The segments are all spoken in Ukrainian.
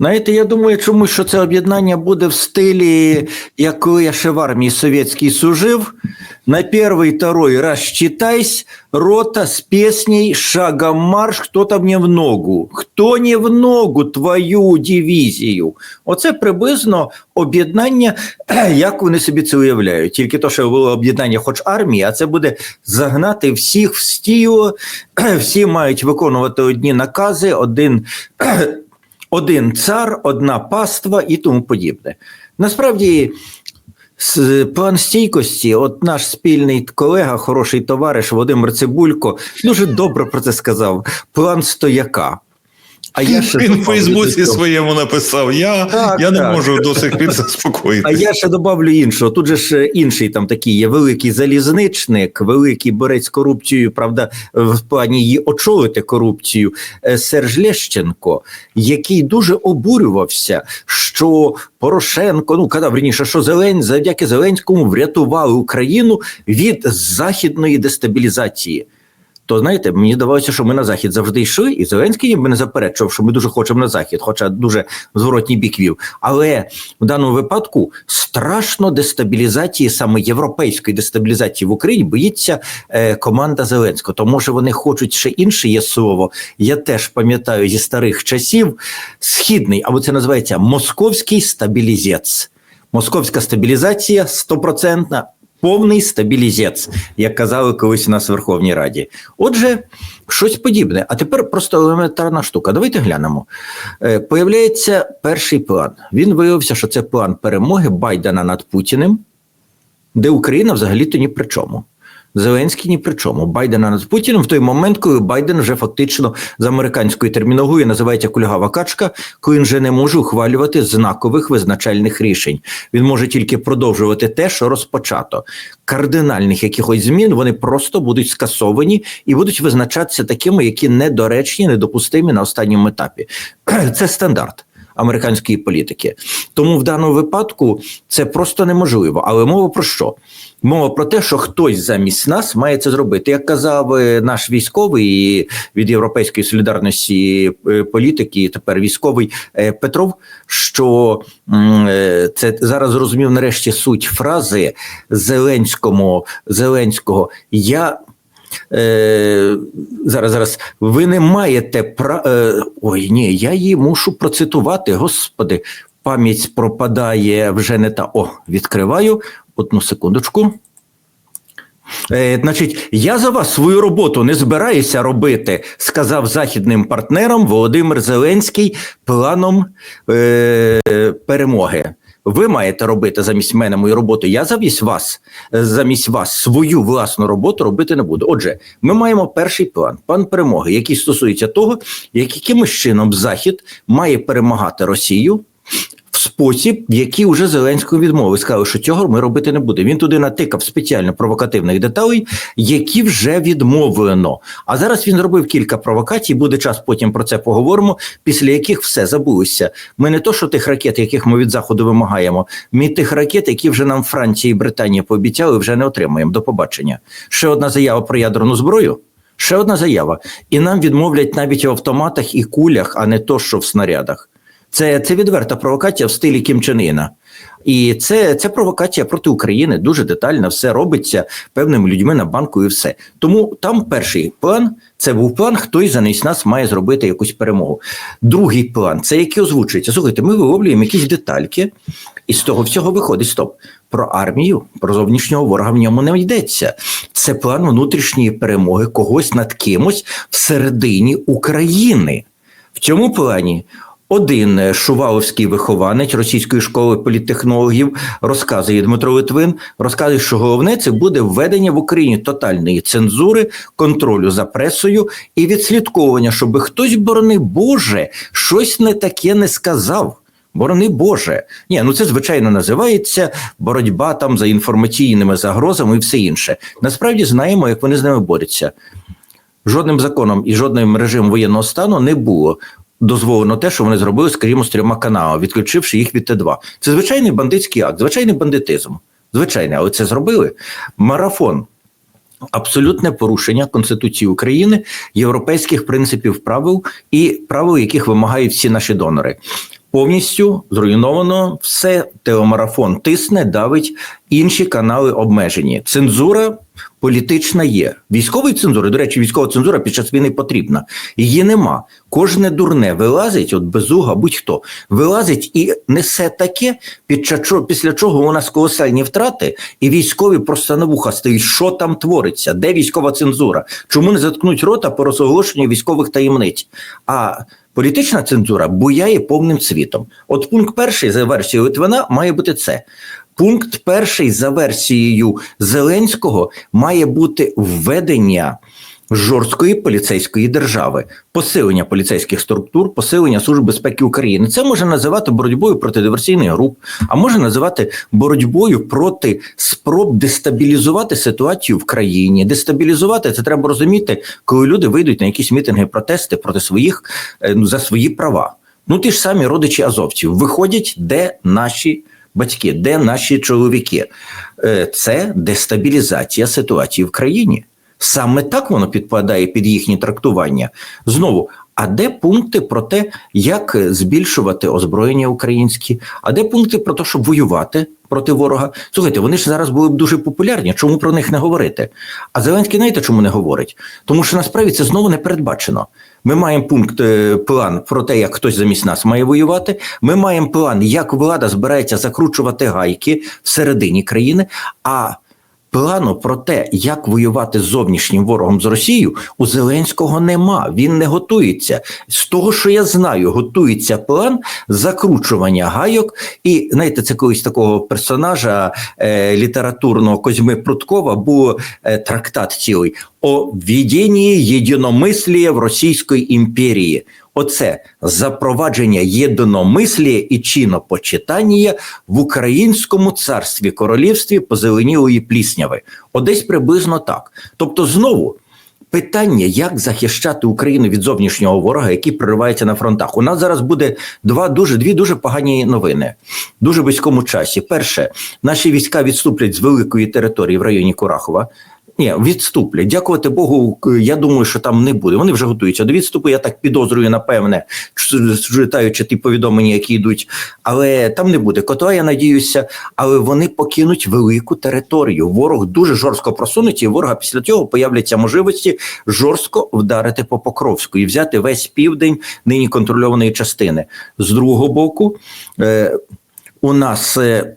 Знаєте, я думаю, чомусь, що це об'єднання буде в стилі, як я ще в армії совєтській служив. На перший, второй раз читайсь, рота з пісней «Шагом марш, хто-то мне в ногу». Хто не в ногу твою дивізію? Оце приблизно об'єднання, як вони собі це уявляють. Тільки то, що було об'єднання хоч армії, а це буде загнати всіх в стію, всі мають виконувати одні накази, один один цар, одна паства і тому подібне. Насправді, план стійкості, от наш спільний колега, хороший товариш Володимир Цибулько, дуже добре про це сказав. План стояка. А я ще Він в Фейсбуці своєму написав: Я, Так, я не так. можу до сих пір А я ще добавлю іншого. Тут же ж інший там такий є великий залізничник, великий борець корупцією, правда, в плані її очолити корупцію. е, Серж Лещенко, який дуже обурювався, що Порошенко, ну казав верніше, що Зелень завдяки Зеленському врятували Україну від західної дестабілізації. То знаєте, мені здавалося, що ми на захід завжди йшли, і Зеленський ніби не заперечував, що ми дуже хочемо на захід, хоча дуже зворотній бік вів. Але в даному випадку страшно дестабілізації, саме європейської дестабілізації в Україні, боїться е, команда Зеленського. То може вони хочуть ще інше є слово. Я теж пам'ятаю зі старих часів східний, або це називається московський стабілізець. Московська стабілізація стопроцентна. Повний стабілізець, як казали колись у нас в Верховній Раді. Отже, щось подібне. А тепер просто елементарна штука. Давайте глянемо. Е, появляється перший план. Він виявився, що це план перемоги Байдена над Путіним, де Україна взагалі-то ні при чому. Зеленський ні при чому. Байдена над Путіним в той момент, коли Байден вже фактично з американською термінологією називається кульгава качка, коли він вже не може ухвалювати знакових визначальних рішень. Він може тільки продовжувати те, що розпочато. Кардинальних якихось змін вони просто будуть скасовані і будуть визначатися такими, які недоречні, недопустимі на останньому етапі. Це стандарт американської політики. Тому в даному випадку це просто неможливо. Але мова про що? Мова про те, що хтось замість нас має це зробити. Як казав е, наш військовий від Європейської солідарності е, політики, тепер військовий е, Петров, що це зараз зрозумів нарешті суть фрази Зеленському Зеленського. Я Е, зараз, зараз, ви не маєте пра... Е, ой, ні, я її мушу процитувати. Господи, пам'ять пропадає вже не та. О, відкриваю. Одну секундочку. Е, значить, я за вас свою роботу не збираюся робити, сказав західним партнерам Володимир Зеленський планом е, перемоги. Ви маєте робити замість мене мою роботу. Я замість вас, е, замість вас свою власну роботу робити не буду. Отже, ми маємо перший план, план перемоги, який стосується того, як якимось чином Захід має перемагати Росію спосіб, який уже Зеленського відмовив. Сказали, що цього ми робити не будемо. Він туди натикав спеціально провокативних деталей, які вже відмовлено. А зараз він зробив кілька провокацій. Буде час, потім про це поговоримо. Після яких все забулося. Ми не то, що тих ракет, яких ми від заходу вимагаємо. Ми тих ракет, які вже нам Франція і Британія пообіцяли, вже не отримаємо. До побачення. Ще одна заява про ядерну зброю. Ще одна заява, і нам відмовлять навіть в автоматах і кулях, а не то, що в снарядах. Це, це відверта провокація в стилі Кім Чен Іна. І це, це провокація проти України. Дуже детально все робиться певними людьми на банку і все. Тому там перший план це був план, хтось замість нас має зробити якусь перемогу. Другий план це який озвучується. Слухайте, ми виловлюємо якісь детальки, і з того всього виходить стоп. Про армію, про зовнішнього ворога в ньому не йдеться. Це план внутрішньої перемоги когось над кимось всередині України. В цьому плані один е, шуваловський вихованець російської школи політтехнологів розказує Дмитро Литвин, розказує, що головне це буде введення в Україні тотальної цензури, контролю за пресою і відслідковування, щоб хтось, борони Боже, щось не таке не сказав. Борони Боже. Ні, ну це звичайно називається боротьба там за інформаційними загрозами і все інше. Насправді знаємо, як вони з ними борються. Жодним законом і жодним режимом воєнного стану не було дозволено те, що вони зробили, скажімо, з трьома каналами, відключивши їх від Т2. Це звичайний бандитський акт, звичайний бандитизм. Звичайний, але це зробили. Марафон. Абсолютне порушення Конституції України, європейських принципів правил і правил, яких вимагають всі наші донори. повністю зруйновано все. Телемарафон тисне, давить інші канали обмежені. Цензура політична є. Військової цензури, до речі, військова цензура під час війни потрібна. Її нема. Кожне дурне вилазить, от безуга, будь-хто вилазить і несе таке, під час чого- після чого у нас колосальні втрати, і військові просто на вуха стоять. Що там твориться? Де військова цензура? Чому не заткнуть рота по розголошенню військових таємниць? А політична цензура буяє повним світом. От пункт перший за версією Литвина має бути це. Пункт перший за версією Зеленського має бути введення жорсткої поліцейської держави, посилення поліцейських структур, посилення Служби безпеки України. Це може називати боротьбою проти диверсійних груп, а може називати боротьбою проти спроб дестабілізувати ситуацію в країні. Дестабілізувати це треба розуміти, коли люди вийдуть на якісь мітинги, протести проти своїх е, ну, за свої права. Ну ті ж самі родичі азовців виходять, де наші батьки, де наші чоловіки. Е, Це дестабілізація ситуації в країні. Саме так воно підпадає під їхні трактування. Знову, а де пункти про те, як збільшувати озброєння українські? А де пункти про те, щоб воювати проти ворога? Слухайте, вони ж зараз були б дуже популярні. Чому про них не говорити? А Зеленський знаєте, чому не говорить? Тому що насправді це знову не передбачено. Ми маємо пункт е, план про те, як хтось замість нас має воювати. Ми маємо план, як влада збирається закручувати гайки всередині країни. А Плану про те, як воювати з зовнішнім ворогом з Росією, у Зеленського нема. Він не готується. З того, що я знаю, готується план закручування гайок. І знаєте, це колись такого персонажа е, літературного Козьми Пруткова був е, трактат цілий о введенні єдиномислія в Російської імперії. Оце запровадження єдиномислія і чинопочитання в українському царстві королівстві позеленілої плісняви. Одесь приблизно так. Тобто, знову питання, як захищати Україну від зовнішнього ворога, який проривається на фронтах. У нас зараз буде два дуже дві дуже погані новини дуже близькому часі. Перше, наші війська відступлять з великої території в районі Курахова. Ні, відступлять. Дякувати Богу, я думаю, що там не буде. Вони вже готуються до відступу. Я так підозрюю, напевне, читаючи ті повідомлення, які йдуть. Але там не буде котла, я надіюся, але вони покинуть велику територію. Ворог дуже жорстко просунеться, і ворога після цього появляться можливості жорстко вдарити по Покровську і взяти весь південь нині контрольованої частини. З другого боку, е, у нас. Е,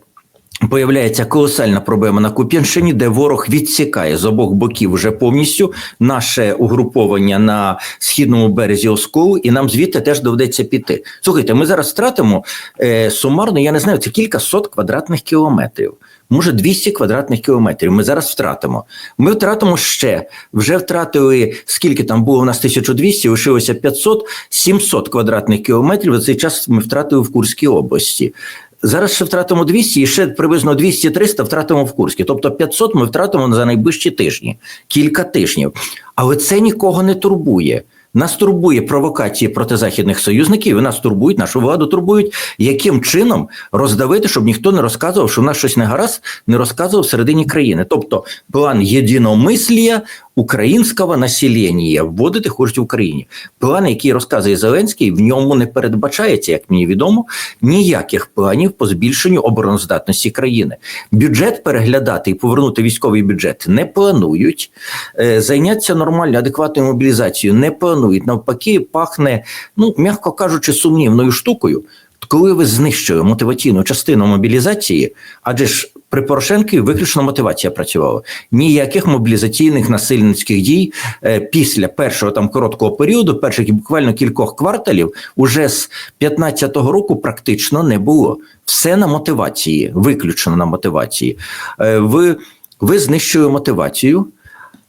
Появляється колосальна проблема на Куп'янщині, де ворог відсікає з обох боків вже повністю наше угруповання на східному березі Осколу, і нам звідти теж доведеться піти. Слухайте, ми зараз втратимо е, сумарно, я не знаю, це кілька сот квадратних кілометрів. Може, 200 квадратних кілометрів. Ми зараз втратимо. Ми втратимо ще. Вже втратили скільки там було у нас 1200, лишилося 500, 700 квадратних кілометрів. За цей час ми втратили в Курській області. Зараз ще втратимо 200 і ще приблизно 200-300 втратимо в Курській. Тобто 500 ми втратимо за найближчі тижні, кілька тижнів. Але це нікого не турбує. Нас турбує провокації проти західних союзників, і нас турбують, нашу владу турбують, яким чином роздавити, щоб ніхто не розказував, що в нас щось не гаразд, не розказував всередині країни. Тобто план єдиномислія українського населення вводити хочуть в Україні. План, який розказує Зеленський, в ньому не передбачається, як мені відомо, ніяких планів по збільшенню обороноздатності країни. Бюджет переглядати і повернути військовий бюджет не планують. Е, Зайнятися нормальною, адекватною мобілізацією не планують. Навпаки, пахне, ну м'яко кажучи, сумнівною штукою. Коли ви знищили мотиваційну частину мобілізації, адже ж при Порошенкові виключно мотивація працювала. Ніяких мобілізаційних насильницьких дій е, після першого там короткого періоду, перших буквально кількох кварталів, уже з 15-го року практично не було. Все на мотивації, виключно на мотивації. Е, ви, ви знищили мотивацію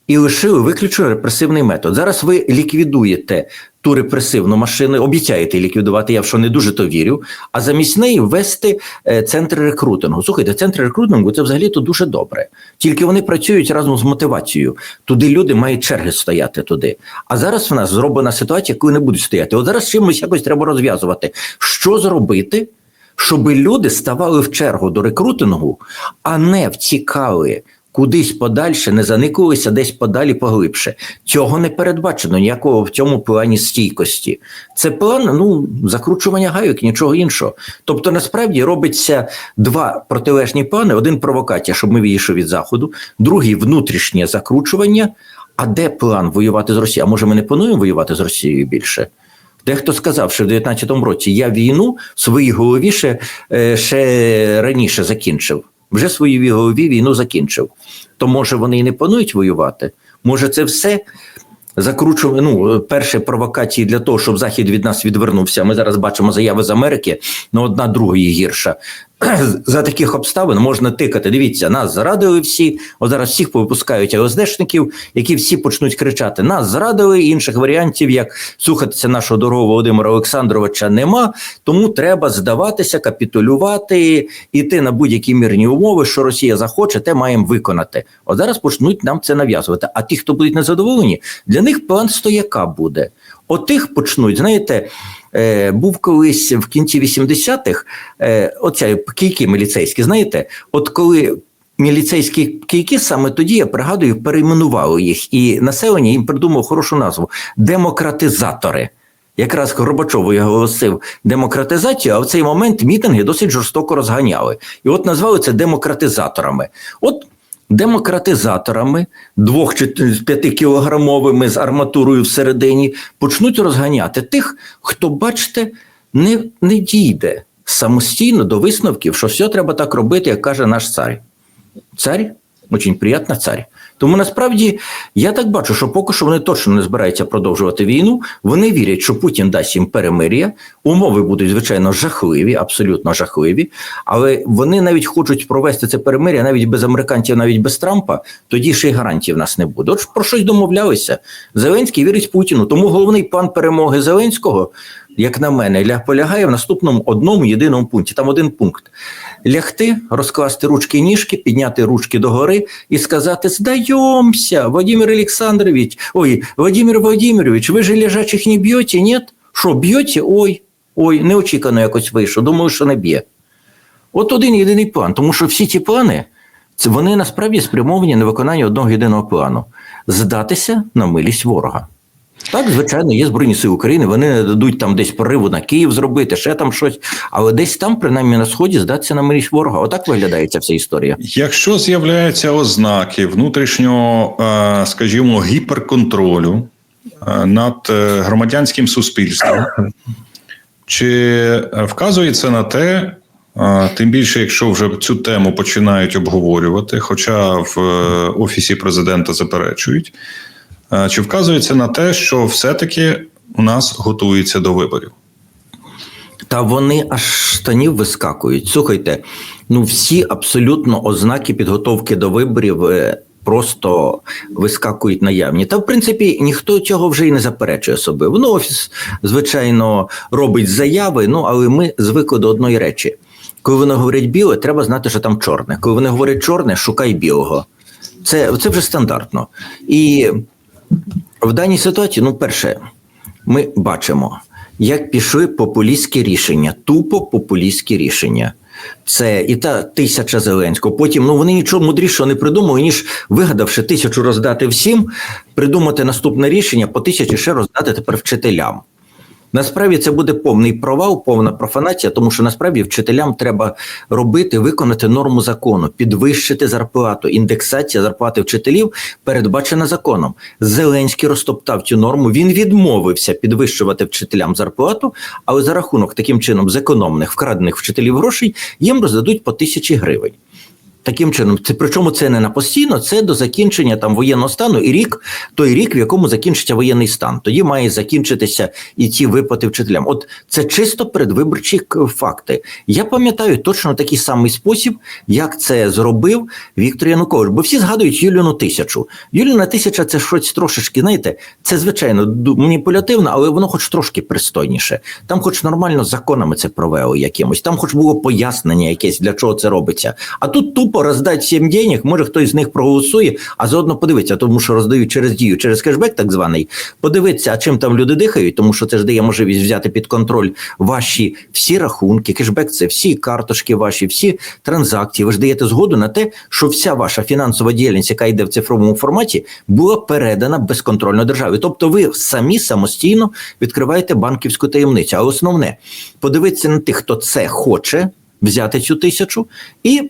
і лишили виключно репресивний метод. Зараз ви ліквідуєте ту репресивну машину, обіцяєте ліквідувати, я в що не дуже то вірю, а замість неї ввести е, центри рекрутингу. Слухайте, центри рекрутингу це взагалі то дуже добре. Тільки вони працюють разом з мотивацією. Туди люди мають черги стояти туди. А зараз в нас зроблена ситуація, яку не будуть стояти. От зараз чимось якось треба розв'язувати. Що зробити? Щоб люди ставали в чергу до рекрутингу, а не втікали кудись подальше, не заникувалися десь подалі поглибше. Цього не передбачено ніякого в цьому плані стійкості. Це план ну, закручування гайок, нічого іншого. Тобто, насправді робиться два протилежні плани: один провокація, щоб ми відійшли від заходу, другий внутрішнє закручування. А де план воювати з Росією? А може, ми не плануємо воювати з Росією більше? Дехто сказав, що в 19-му році я війну в своїй голові ще, е, ще раніше закінчив. Вже свою вігові війну закінчив. То може вони і не планують воювати? Може, це все закручує ну, перше провокації для того, щоб Захід від нас відвернувся. Ми зараз бачимо заяви з Америки, ну одна другої гірша. За таких обставин можна тикати. Дивіться, нас зрадили всі. От зараз всіх повипускають ЛСДшників, які всі почнуть кричати: нас зрадили. Інших варіантів, як слухатися нашого дорогого Володимира Олександровича, нема. Тому треба здаватися, капітулювати, іти на будь-які мирні умови, що Росія захоче, те маємо виконати. От зараз почнуть нам це нав'язувати. А ті, хто будуть незадоволені, для них план стояка буде. От тих почнуть, знаєте. Е, був колись в кінці 80-х, е, оця кійки міліцейські, знаєте, от коли міліцейські кійки, саме тоді, я пригадую, перейменували їх, і населення їм придумало хорошу назву демократизатори. Якраз Горбачов оголосив демократизацію, а в цей момент мітинги досить жорстоко розганяли. І от назвали це демократизаторами. От демократизаторами, двох чи п'ятикілограмовими з арматурою всередині, почнуть розганяти тих, хто, бачите, не, не дійде самостійно до висновків, що все треба так робити, як каже наш цар. Цар, дуже приємна цар. Тому насправді я так бачу, що поки що вони точно не збираються продовжувати війну. Вони вірять, що Путін дасть їм перемир'я. Умови будуть звичайно жахливі, абсолютно жахливі. Але вони навіть хочуть провести це перемир'я навіть без американців, навіть без Трампа. Тоді ще й гарантій в нас не буде. От про щось домовлялися. Зеленський вірить Путіну. Тому головний план перемоги Зеленського. Як на мене, ля- полягає в наступному одному єдиному пункті. Там один пункт: лягти, розкласти ручки ніжки, підняти ручки догори і сказати: Здаємося, Владимир Олександрович, ой, Владимир Владимирович, ви же лежачих не б'єте, ні? Що, б'єте? Ой, ой, неочікано якось вийшло. Думаю, що не б'є. От один єдиний план, тому що всі ці плани, це вони насправді спрямовані на виконання одного єдиного плану здатися на милість ворога. Так, звичайно, є Збройні Сили України, вони не дадуть там десь пориву на Київ зробити, ще там щось, але десь там, принаймні на сході, здатися на милість ворога. Отак виглядає ця вся історія. Якщо з'являються ознаки внутрішнього, е, скажімо, гіперконтролю е, над е, громадянським суспільством, чи вказує це на те, тим більше, якщо вже цю тему починають обговорювати, хоча в офісі президента заперечують, чи вказує це на те, що все-таки у нас готується до виборів? Та вони аж штанів вискакують. Слухайте, ну всі абсолютно ознаки підготовки до виборів е, просто вискакують наявні. Та в принципі ніхто цього вже і не заперечує особливо. Ну, офіс, звичайно, робить заяви, ну але ми звикли до одної речі. Коли вони говорять біле, треба знати, що там чорне. Коли вони говорять чорне, шукай білого. Це, це вже стандартно. І в даній ситуації, ну, перше, ми бачимо, як пішли популістські рішення, тупо популістські рішення. Це і та тисяча Зеленського. Потім ну вони нічого мудрішого не придумали, ніж вигадавши тисячу роздати всім, придумати наступне рішення по тисячі ще роздати тепер вчителям. Насправді це буде повний провал, повна профанація, тому що насправді вчителям треба робити, виконати норму закону, підвищити зарплату. Індексація зарплати вчителів передбачена законом. Зеленський розтоптав цю норму. Він відмовився підвищувати вчителям зарплату, але за рахунок таким чином зекономних вкрадених вчителів грошей їм роздадуть по тисячі гривень. Таким чином, це причому це не на постійно, це до закінчення там воєнного стану і рік, той рік, в якому закінчиться воєнний стан. Тоді має закінчитися і ці виплати вчителям. От це чисто передвиборчі факти. Я пам'ятаю точно такий самий спосіб, як це зробив Віктор Янукович. Бо всі згадують Юліну тисячу. Юліна тисяча це щось трошечки, знаєте, це звичайно маніпулятивно, але воно хоч трошки пристойніше. Там, хоч нормально законами це провели якимось, там, хоч було пояснення якесь, для чого це робиться. А тут тупо тупо роздати всім денег, може хтось з них проголосує, а заодно подивиться, тому що роздають через дію, через кешбек, так званий. Подивитися, а чим там люди дихають, тому що це ж дає можливість взяти під контроль ваші всі рахунки. Кешбек це всі карточки ваші, всі транзакції. Ви ж даєте згоду на те, що вся ваша фінансова діяльність, яка йде в цифровому форматі, була передана безконтрольно державі. Тобто, ви самі самостійно відкриваєте банківську таємницю. А основне подивитися на тих, хто це хоче взяти цю тисячу і.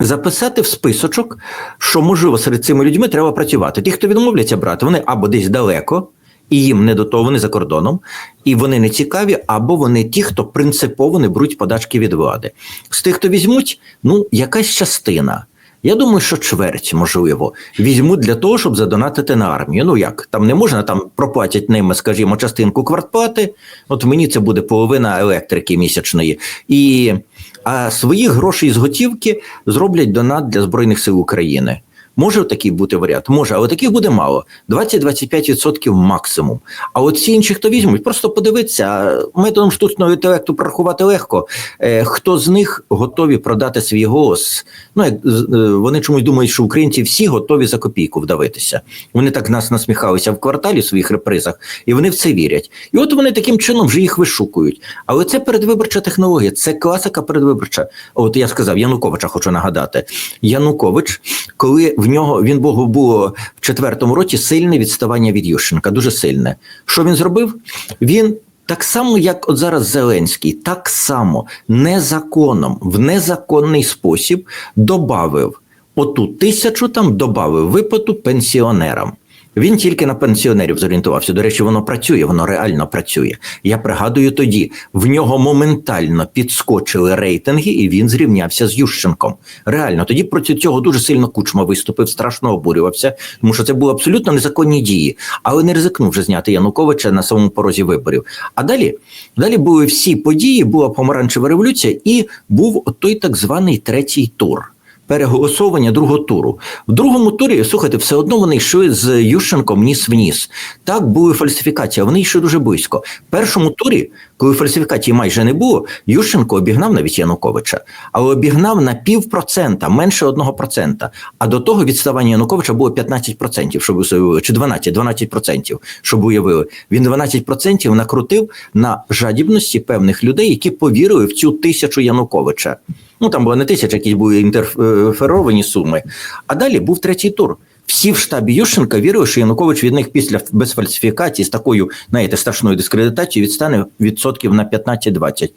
Записати в списочок, що можливо серед цими людьми треба працювати. Ті, хто відмовляться брати, вони або десь далеко, і їм не до того, вони за кордоном, і вони не цікаві, або вони ті, хто принципово не беруть подачки від влади. З тих, хто візьмуть, ну якась частина. Я думаю, що чверть, можливо, візьмуть для того, щоб задонатити на армію. Ну як там не можна, там проплатять ними, скажімо, частинку квартплати. От мені це буде половина електрики місячної, і а свої гроші з готівки зроблять донат для збройних сил України. Може такий бути варіант? Може, але таких буде мало. 20-25% максимум. А от всі інші, хто візьмуть, просто подивитися, методом штучного інтелекту прорахувати легко. Е, хто з них готові продати свій голос? Ну, як е, вони чомусь думають, що українці всі готові за копійку вдавитися. Вони так нас насміхалися в кварталі в своїх репризах, і вони в це вірять. І от вони таким чином вже їх вишукують. Але це передвиборча технологія, це класика передвиборча. От я сказав, Януковича хочу нагадати. Янукович, коли в нього він Богу було в четвертому році сильне відставання від Ющенка, дуже сильне. Що він зробив? Він так само, як от зараз Зеленський, так само незаконом, в незаконний спосіб добавив оту тисячу там добавив виплату пенсіонерам. Він тільки на пенсіонерів зорієнтувався. До речі, воно працює, воно реально працює. Я пригадую тоді, в нього моментально підскочили рейтинги, і він зрівнявся з Ющенком. Реально, тоді проти цього дуже сильно кучма виступив, страшно обурювався, тому що це були абсолютно незаконні дії, але не ризикнув вже зняти Януковича на самому порозі виборів. А далі, далі були всі події, була помаранчева революція, і був той так званий третій тур переголосовування другого туру. В другому турі, слухайте, все одно вони йшли з Ющенком ніс в ніс. Так були фальсифікації, вони йшли дуже близько. В першому турі, коли фальсифікації майже не було, Ющенко обігнав навіть Януковича, але обігнав на пів процента, менше одного процента. А до того відставання Януковича було 15%, щоб уявили, чи 12, 12%, щоб уявили. Він 12% накрутив на жадібності певних людей, які повірили в цю тисячу Януковича. Ну там була не тисяча, якісь були інтерферовані суми. А далі був третій тур. Всі в штабі Ющенка вірили, що Янукович від них після без фальсифікації з такою, знаєте, страшною дискредитацією відстане відсотків на 15-20.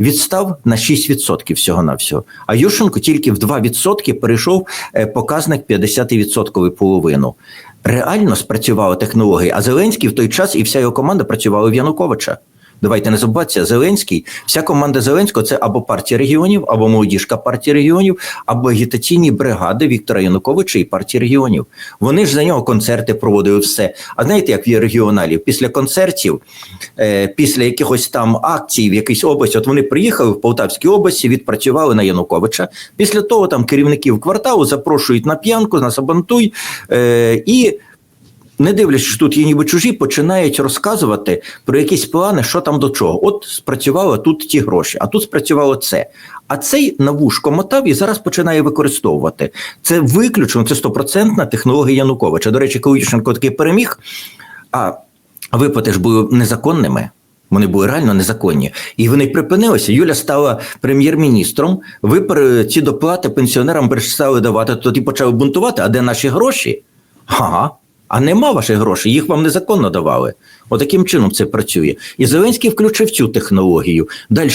Відстав на 6% всього на всього. А Ющенко тільки в 2% перейшов е, показник 50% половину. Реально спрацювала технологія, а Зеленський в той час і вся його команда працювали в Януковича. Давайте не забуватися, Зеленський, вся команда Зеленського це або партія регіонів, або молодіжка партії регіонів, або агітаційні бригади Віктора Януковича і партії регіонів. Вони ж за нього концерти проводили все. А знаєте, як в регіоналів? Після концертів, е, після якихось там акцій в якійсь області, от вони приїхали в Полтавській області, відпрацювали на Януковича. Після того там керівників кварталу запрошують на п'янку, на сабантуй е, і не дивлячись, що тут є ніби чужі, починають розказувати про якісь плани, що там до чого. От спрацювало тут ті гроші, а тут спрацювало це. А цей на вушко мотав і зараз починає використовувати. Це виключно, це стопроцентна технологія Януковича. До речі, коли Ющенко таки переміг, а виплати ж були незаконними. Вони були реально незаконні, і вони припинилися. Юля стала прем'єр-міністром. Ви ці доплати пенсіонерам перестали давати. Тоді почали бунтувати. А де наші гроші? Ага. А нема ваших грошей, їх вам незаконно давали. Отаким чином це працює. І Зеленський включив цю технологію. Далі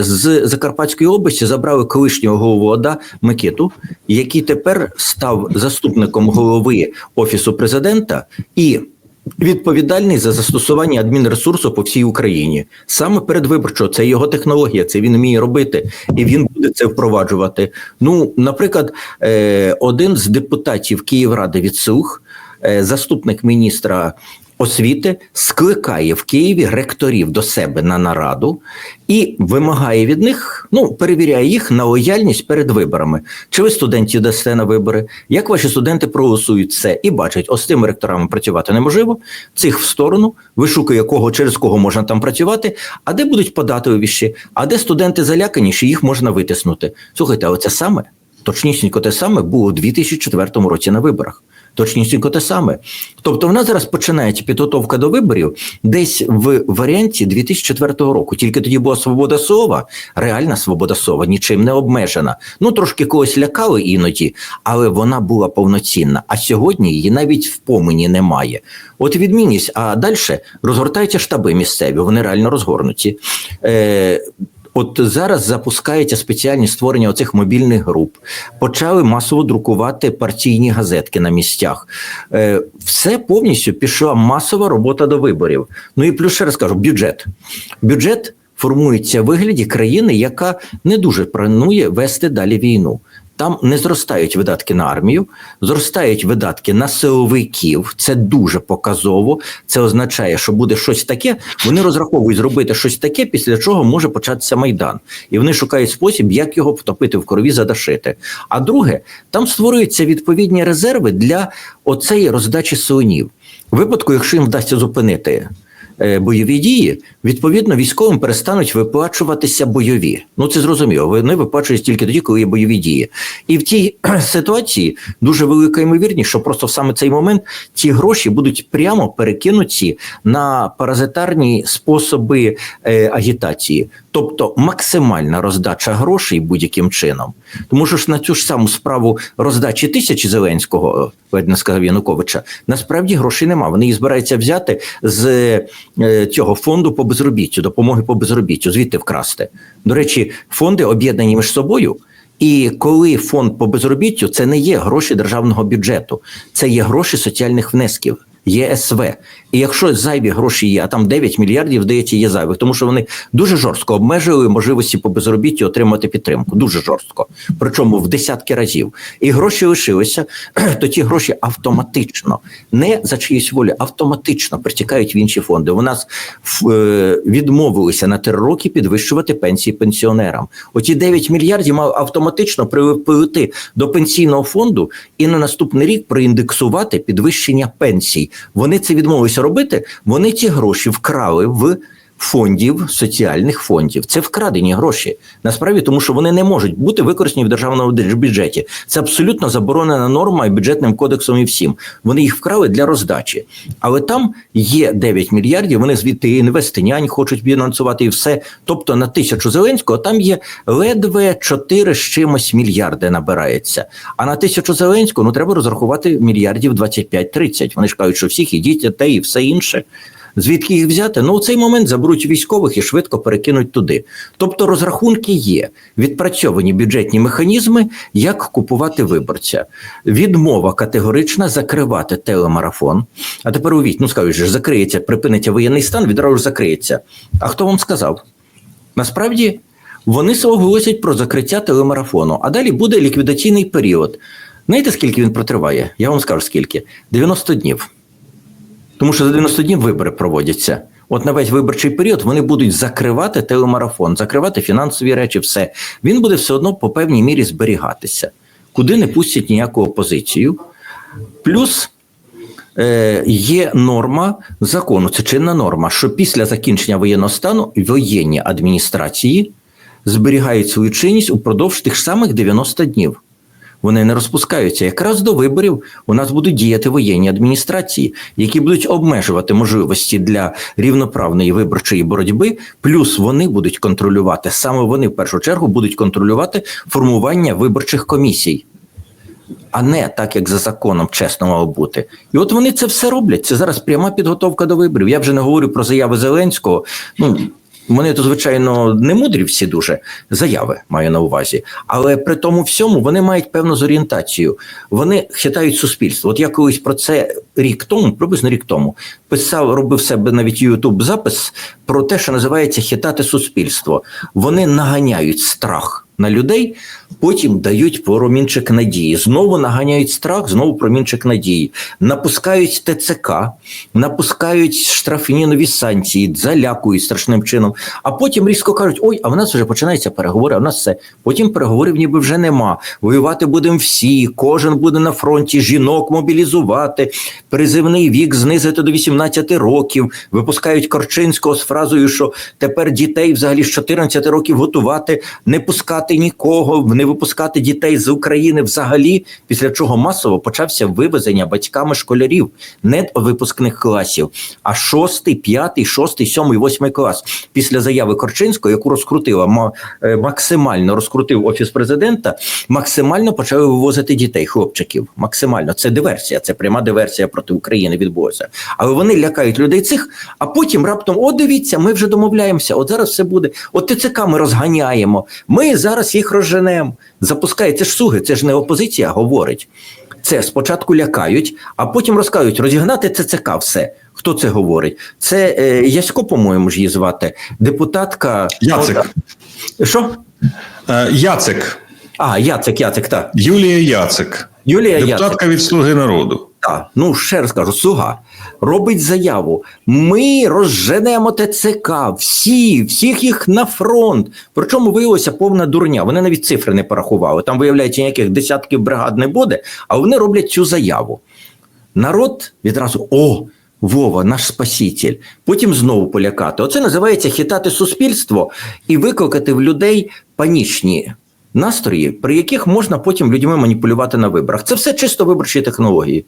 з Закарпатської області забрали колишнього голову ОДА Микиту, який тепер став заступником голови Офісу президента і відповідальний за застосування адмінресурсу по всій Україні. Саме передвиборчо, це його технологія, це він вміє робити, і він буде це впроваджувати. Ну, наприклад, е, один з депутатів Київради від СУХ, е, заступник міністра. Освіти скликає в Києві ректорів до себе на нараду і вимагає від них, ну перевіряє їх на лояльність перед виборами. Чи ви студентів дасте на вибори? Як ваші студенти проголосують це і бачать, ось з тими ректорами працювати неможливо, цих в сторону, вишукує кого через кого можна там працювати, а де будуть податливіші, а де студенти залякані, що їх можна витиснути. Слухайте, а оце саме Точнісінько те саме було у 2004 році на виборах. Точнісінько те саме. Тобто, в нас зараз починається підготовка до виборів десь в варіанті 2004 року. Тільки тоді була свобода слова, реальна свобода слова, нічим не обмежена. Ну трошки когось лякали іноді, але вона була повноцінна. А сьогодні її навіть в помині немає. От відмінність. А далі розгортаються штаби місцеві, вони реально розгорнуті. Е, От зараз запускається спеціальні створення оцих мобільних груп. Почали масово друкувати партійні газетки на місцях. Е, все повністю пішла масова робота до виборів. Ну і плюс ще раз кажу, бюджет. Бюджет формується в вигляді країни, яка не дуже планує вести далі війну. Там не зростають видатки на армію, зростають видатки на силовиків. Це дуже показово. Це означає, що буде щось таке. Вони розраховують зробити щось таке, після чого може початися майдан, і вони шукають спосіб, як його втопити в крові, задашити. А друге, там створюються відповідні резерви для оцеї роздачі силонів. Випадку, якщо їм вдасться зупинити бойові дії, відповідно військовим перестануть виплачуватися бойові. Ну це зрозуміло. Вони виплачують тільки тоді, коли є бойові дії. І в тій ситуації дуже велика ймовірність, що просто в саме цей момент ці гроші будуть прямо перекинуті на паразитарні способи е, агітації, тобто максимальна роздача грошей будь-яким чином. Тому що ж на цю ж саму справу роздачі тисячі Зеленського, ледь не сказав Януковича, насправді грошей нема. Вони їх збираються взяти з е, цього фонду по безробіттю, допомоги по безробіттю, звідти вкрасти. До речі, фонди об'єднані між собою. І коли фонд по безробіттю, це не є гроші державного бюджету, це є гроші соціальних внесків. ЄСВ. І якщо зайві гроші є, а там 9 мільярдів, здається, є зайвих, тому що вони дуже жорстко обмежили можливості по безробіттю отримати підтримку. Дуже жорстко. Причому в десятки разів. І гроші лишилися, то ті гроші автоматично, не за чиюсь волю, автоматично притікають в інші фонди. У нас е, відмовилися на три роки підвищувати пенсії пенсіонерам. Оті 9 мільярдів мав автоматично прилити до пенсійного фонду і на наступний рік проіндексувати підвищення пенсій. Вони це відмовилися робити. Вони ці гроші вкрали в фондів соціальних фондів. Це вкрадені гроші. Насправді, тому що вони не можуть бути використані в державному бюджеті. Це абсолютно заборонена норма і бюджетним кодексом і всім. Вони їх вкрали для роздачі. Але там є 9 мільярдів. Вони звідти і інвестинянь хочуть фінансувати і все. Тобто на тисячу Зеленського там є ледве 4 з чимось мільярди набирається. А на тисячу Зеленського ну треба розрахувати мільярдів 25-30. Вони ж кажуть, що всіх ідіть дітей і все інше. Звідки їх взяти? Ну, у цей момент заберуть військових і швидко перекинуть туди. Тобто розрахунки є, відпрацьовані бюджетні механізми, як купувати виборця. Відмова категорична закривати телемарафон. А тепер увіть, ну скажуть, же, закриється, припиниться воєнний стан, відразу ж закриється. А хто вам сказав? Насправді вони оголосять про закриття телемарафону, а далі буде ліквідаційний період. Знаєте, скільки він протриває? Я вам скажу скільки: 90 днів. Тому що за 90 днів вибори проводяться. От на весь виборчий період вони будуть закривати телемарафон, закривати фінансові речі, все. Він буде все одно по певній мірі зберігатися, куди не пустять ніяку опозицію. Плюс е, є норма закону, це чинна норма, що після закінчення воєнного стану воєнні адміністрації зберігають свою чинність упродовж тих самих 90 днів. Вони не розпускаються. Якраз до виборів у нас будуть діяти воєнні адміністрації, які будуть обмежувати можливості для рівноправної виборчої боротьби. Плюс вони будуть контролювати саме вони в першу чергу будуть контролювати формування виборчих комісій. А не так, як за законом чесно мало бути. І от вони це все роблять. Це зараз пряма підготовка до виборів. Я вже не говорю про заяви Зеленського. Ну вони то, звичайно, не мудрі всі дуже заяви маю на увазі, але при тому всьому вони мають певну зорієнтацію. Вони хитають суспільство. От я колись про це рік тому, приблизно рік тому, писав, робив себе навіть Ютуб запис про те, що називається хитати суспільство. Вони наганяють страх. На людей потім дають промінчик надії. Знову наганяють страх, знову промінчик надії. Напускають ТЦК, напускають штрафні нові санкції, залякують страшним чином. А потім різко кажуть: ой, а в нас вже починаються переговори. А в нас все. Потім переговорів ніби вже нема. Воювати будемо всі, кожен буде на фронті, жінок мобілізувати, призивний вік знизити до 18 років. Випускають Корчинського з фразою, що тепер дітей взагалі з 14 років готувати, не пускати випускати нікого, не випускати дітей з України взагалі. Після чого масово почався вивезення батьками школярів не випускних класів, а шостий, п'ятий, шостий, сьомий, восьмий клас. Після заяви Корчинського, яку розкрутила е, максимально розкрутив офіс президента, максимально почали вивозити дітей, хлопчиків. Максимально це диверсія, це пряма диверсія проти України відбулася. Але вони лякають людей цих, а потім раптом: о, дивіться, ми вже домовляємося. От зараз все буде. От ТЦК ми розганяємо. Ми зараз їх розженемо. Запускає це ж суги, це ж не опозиція говорить. Це спочатку лякають, а потім розказують розігнати ЦЦК все. Хто це говорить? Це е, Ясько, по-моєму, ж її звати, депутатка. Яцик. Що? Е, Яцик. А, Яцик, Яцик, так. Юлія Яцик. Юлія Яцик. Депутатка від Слуги народу. Так, ну ще раз кажу, слуга робить заяву. Ми розженемо ТЦК, всі, всіх їх на фронт. Причому виявилося повна дурня. Вони навіть цифри не порахували. Там виявляється, ніяких десятків бригад не буде, а вони роблять цю заяву. Народ відразу о. Вова, наш спаситель. Потім знову полякати. Оце називається хитати суспільство і викликати в людей панічні настрої, при яких можна потім людьми маніпулювати на виборах. Це все чисто виборчі технології.